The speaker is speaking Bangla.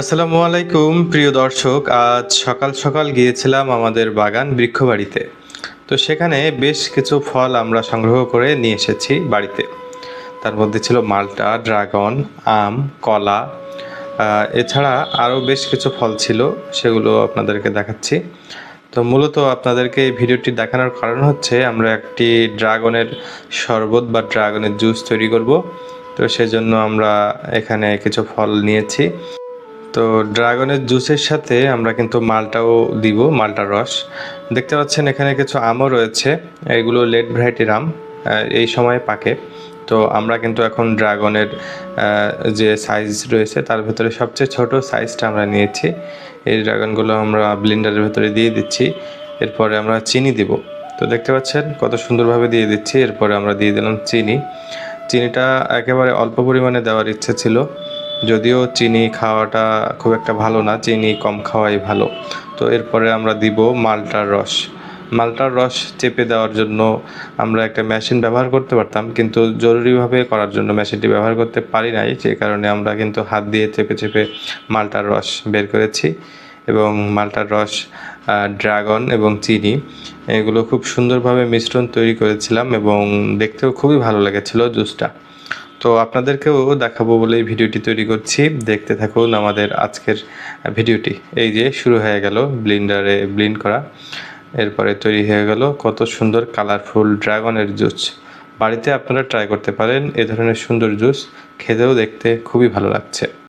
আসসালামু আলাইকুম, প্রিয় দর্শক। আজ সকাল সকাল গিয়েছিলাম আমাদের বাগান বৃক্ষবাড়িতে। তো সেখানে বেশ কিছু ফল আমরা সংগ্রহ করে নিয়ে এসেছি বাড়িতে। তার মধ্যে ছিল মালটা, ড্রাগন, আম, কলা। এছাড়া আরও বেশ কিছু ফল ছিল, সেগুলো আপনাদেরকে দেখাচ্ছি। তো মূলত আপনাদেরকে এই ভিডিওটি দেখানোর কারণ হচ্ছে, আমরা একটি ড্রাগনের শরবত বা ড্রাগনের জুস তৈরি করব। তো সেজন্য আমরা এখানে কিছু ফল নিয়েছি। তো ড্রাগনের জুসের সাথে আমরা কিন্তু মালটাও দিব, মালটার রস। দেখতে পাচ্ছেন এখানে কিছু আমও রয়েছে, এগুলো লেট ভ্যারাইটির আম এই সময়ে পাকে। তো আমরা কিন্তু এখন ড্রাগনের যে সাইজ রয়েছে তার ভেতরে সবচেয়ে ছোট সাইজটা আমরা নিয়েছি। এই ড্রাগনগুলো আমরা ব্লেন্ডারের ভেতরে দিয়ে দিচ্ছি, এরপরে আমরা চিনি দিব। তো দেখতে পাচ্ছেন কত সুন্দরভাবে দিয়ে দিচ্ছি, এরপরে আমরা দিয়ে দিলাম চিনি। চিনিটা একেবারে অল্প পরিমাণে দেওয়ার ইচ্ছে ছিল। যদিও চিনি খাওয়াটা খুব একটা ভালো না, চিনি কম খাওয়াই ভালো। তো এরপরে আমরা দিব মালটার রস। মালটার রস চেপে দেওয়ার জন্য আমরা একটা মেশিন ব্যবহার করতে পারতাম, কিন্তু জরুরিভাবে করার জন্য মেশিনটি ব্যবহার করতে পারি নাই, যে কারণে আমরা কিন্তু হাত দিয়ে চেপে চেপে মালটার রস বের করেছি এবং মালটার রস ড্রাগন এবং চিনি, এগুলো খুব সুন্দরভাবে মিশ্রণ তৈরি করেছিলাম এবং দেখতেও খুবই ভালো লেগেছিল জুসটা। তো আপনাদেরকেও দেখাবো বলে এই ভিডিওটি তৈরি করছি। দেখতে থাকুন আমাদের আজকের ভিডিওটি। এই যে শুরু হয়ে গেল ব্লিন্ডারে ব্লিন্ড করা। এরপরে তৈরি হয়ে গেল কত সুন্দর কালারফুল ড্রাগনের জুস। বাড়িতে আপনারা ট্রাই করতে পারেন, এ ধরনের সুন্দর জুস খেতেও দেখতে খুবই ভালো লাগছে।